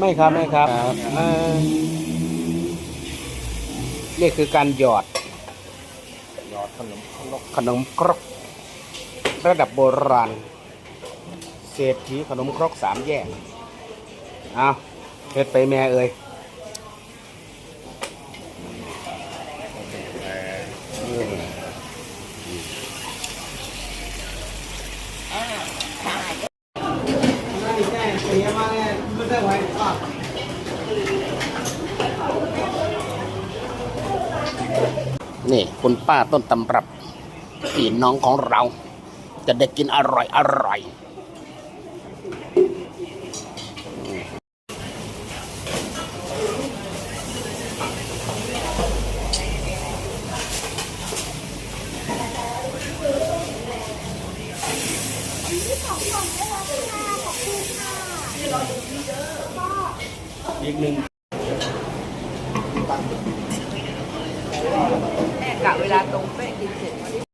ไม่ครับไม่ครับเอ่อนี่คือการหยอดหยอดขนมครกขนมครกระดับโบราณเศรษฐีขนมครกสามแยกเอาเฮ็ดไปแม่เอ่ย นี่คุณป้าต้นตำรับพี่น้องของเรา จะได้กินอร่อยอร่อยอี อีกหนึ่งแม่กะเวลาตรงเป๊ะกินเสร็จ